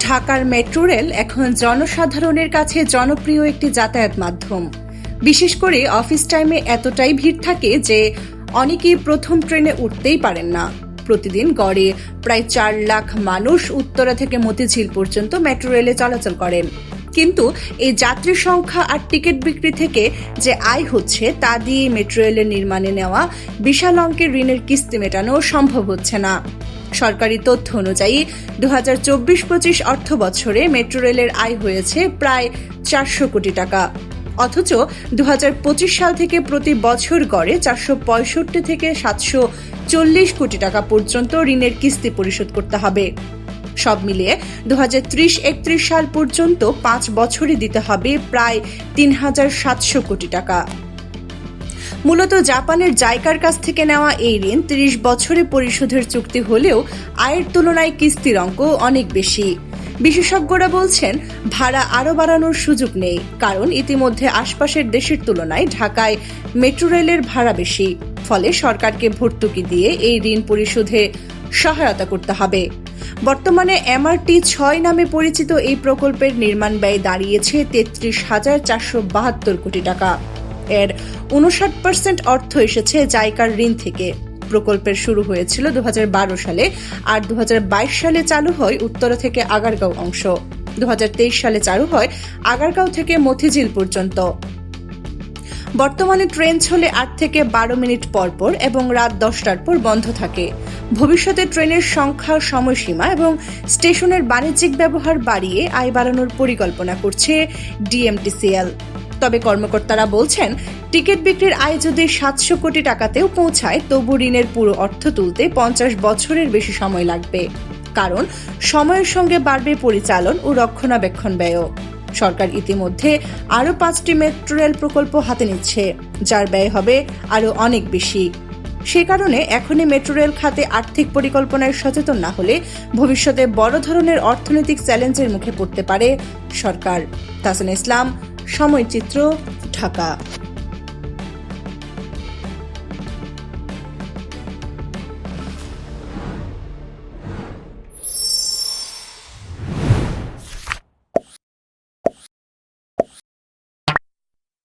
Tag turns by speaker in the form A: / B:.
A: ঢাকার metro rail এখন জনসাধারণের কাছে জনপ্রিয় একটি যাতায়াত মাধ্যম। বিশেষ করে অফিস টাইমে এতটাই ভিড় থাকে যে অনেকেই প্রথম ট্রেনে উঠতেই পারেন না। প্রতিদিন গড়ে প্রায় চার লাখ মানুষ উত্তরা থেকে মতিঝিল পর্যন্ত মেট্রো রেলে চলাচল করেন। কিন্তু এই যাত্রী সংখ্যা আর টিকিট বিক্রি থেকে যে আয় হচ্ছে, তা দিয়ে মেট্রো রেলের নির্মাণে নেওয়া বিশাল অঙ্কের ঋণের কিস্তি মেটানো সম্ভব হচ্ছে না। সরকারি তথ্য অনুযায়ী দু হাজার চব্বিশ পঁচিশ অর্থ বছরে মেট্রো রেলের আয় হয়েছে প্রায় চারশো কোটি টাকা। অথচ দু হাজার পঁচিশ সাল থেকে প্রতি বছর গড়ে চারশো পঁয়ষট্টি থেকে সাতশো চল্লিশ কোটি টাকা পর্যন্ত ঋণের কিস্তি পরিশোধ করতে হবে। সব মিলিয়ে দু হাজার সাল পর্যন্ত পাঁচ বছরে দিতে হবে প্রায় তিন হাজার সাতশো কোটি টাকা। মূলত জাপানের জাইকার কাছ থেকে নেওয়া এই ঋণ ত্রিশ বছরে পরিশোধের চুক্তি হলেও আয়ের তুলনায় কিস্তির অঙ্ক অনেক বেশি। বিশেষজ্ঞরা বলছেন, ভাড়া আরও বাড়ানোর সুযোগ নেই, কারণ ইতিমধ্যে আশপাশের দেশের তুলনায় ঢাকায় মেট্রো রেলের ভাড়া বেশি। ফলে সরকারকে ভর্তুকি দিয়ে এই ঋণ পরিশোধে সহায়তা করতে হবে। বর্তমানে এমআরটি ছয় নামে পরিচিত এই প্রকল্পের নির্মাণ ব্যয় দাঁড়িয়েছে তেত্রিশ হাজার চারশো বাহাত্তর কোটি টাকা। এর উনষাট পার্সেন্ট অর্থ এসেছে জাইকার ঋণ থেকে। প্রকল্পের শুরু হয়েছিল দু হাজার বারো সালে আর দু হাজার বাইশ সালে চালু হয় উত্তরা থেকে আগারগাঁও অংশ। দু হাজার তেইশ সালে চালু হয় আগারগাঁও থেকে মতিঝিল পর্যন্ত। বর্তমানে ট্রেন চলে আট থেকে বারো মিনিট পর পর এবং রাত দশটার পর বন্ধ থাকে। ভবিষ্যতে ট্রেনের সংখ্যা, সময়সীমা এবং স্টেশনের বাণিজ্যিক ব্যবহার বাড়িয়ে আয় বাড়ানোর পরিকল্পনা করছে ডিএমটিসিএল। তবে কর্মকর্তারা বলছেন, টিকিট বিক্রির আয় যদি সাতশো কোটি টাকাতেও পৌঁছায়, তবু ঋণের পুরো অর্থ তুলতে পঞ্চাশ বছরের বেশি সময় লাগবে। কারণ, সময়ের সঙ্গে বাড়বে পরিচালন ও রক্ষণাবেক্ষণ ব্যয়ও। সরকার ইতিমধ্যে আরও পাঁচটি মেট্রো রেল প্রকল্প হাতে নিচ্ছে, যার ব্যয় হবে আরও অনেক বেশি। সে কারণে এখনই মেট্রো রেল খাতে আর্থিক পরিকল্পনায় সচেতন না হলে ভবিষ্যতে বড় ধরনের অর্থনৈতিক চ্যালেঞ্জের মুখে পড়তে পারে সরকার। তাসন ইসলাম সময়চিত্র ঢাকা।